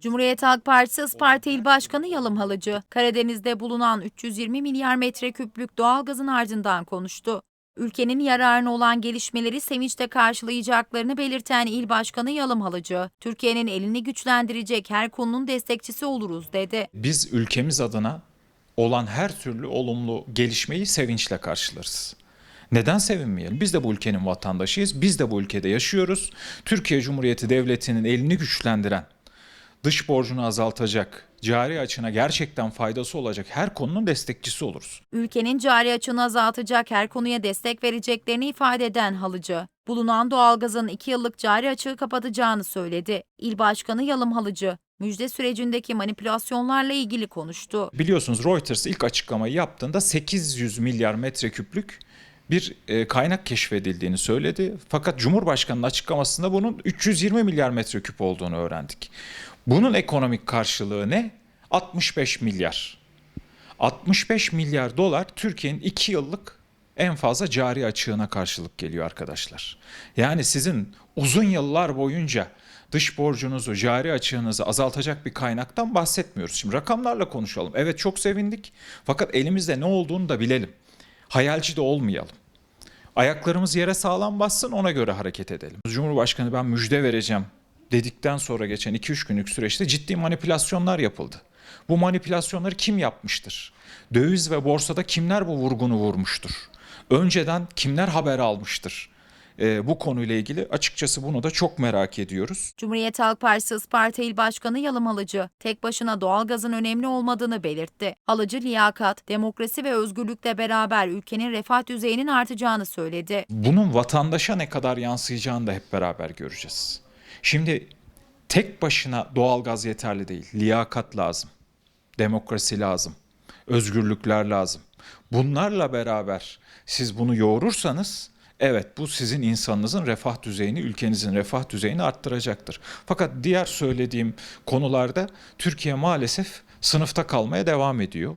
Cumhuriyet Halk Partisi Isparta İl Başkanı Yalım Halıcı, Karadeniz'de bulunan 320 milyar metreküplük doğalgazın ardından konuştu. Ülkenin yararına olan gelişmeleri sevinçle karşılayacaklarını belirten İl Başkanı Yalım Halıcı, Türkiye'nin elini güçlendirecek her konunun destekçisi oluruz dedi. Biz ülkemiz adına olan her türlü olumlu gelişmeyi sevinçle karşılarız. Neden sevinmeyelim? Biz de bu ülkenin vatandaşıyız. Biz de bu ülkede yaşıyoruz. Türkiye Cumhuriyeti Devleti'nin elini güçlendiren, dış borcunu azaltacak, cari açına gerçekten faydası olacak her konunun destekçisi oluruz. Ülkenin cari açığını azaltacak her konuya destek vereceklerini ifade eden Halıcı, bulunan doğalgazın 2 yıllık cari açığı kapatacağını söyledi. İl Başkanı Yalım Halıcı, müjde sürecindeki manipülasyonlarla ilgili konuştu. Biliyorsunuz Reuters ilk açıklamayı yaptığında 800 milyar metreküplük bir e, kaynak keşfedildiğini söyledi. Fakat Cumhurbaşkanı'nın açıklamasında bunun 320 milyar metreküp olduğunu öğrendik. Bunun ekonomik karşılığı ne? 65 milyar. 65 milyar dolar Türkiye'nin 2 yıllık en fazla cari açığına karşılık geliyor arkadaşlar. Yani sizin uzun yıllar boyunca dış borcunuzu, cari açığınızı azaltacak bir kaynaktan bahsetmiyoruz. Şimdi rakamlarla konuşalım. Evet çok sevindik fakat elimizde ne olduğunu da bilelim. Hayalci de olmayalım. Ayaklarımız yere sağlam bassın ona göre hareket edelim. Cumhurbaşkanı ben müjde vereceğim dedikten sonra geçen 2-3 günlük süreçte ciddi manipülasyonlar yapıldı. Bu manipülasyonları kim yapmıştır? Döviz ve borsada kimler bu vurgunu vurmuştur? Önceden kimler haber almıştır? Ee, bu konuyla ilgili açıkçası bunu da çok merak ediyoruz. Cumhuriyet Halk Partisi Isparta İl Başkanı Yalım Halıcı, tek başına doğalgazın önemli olmadığını belirtti. Halıcı liyakat, demokrasi ve özgürlükle beraber ülkenin refah düzeyinin artacağını söyledi. Bunun vatandaşa ne kadar yansıyacağını da hep beraber göreceğiz. Şimdi tek başına doğalgaz yeterli değil. Liyakat lazım. Demokrasi lazım. Özgürlükler lazım. Bunlarla beraber siz bunu yoğurursanız evet bu sizin insanınızın refah düzeyini, ülkenizin refah düzeyini arttıracaktır. Fakat diğer söylediğim konularda Türkiye maalesef sınıfta kalmaya devam ediyor.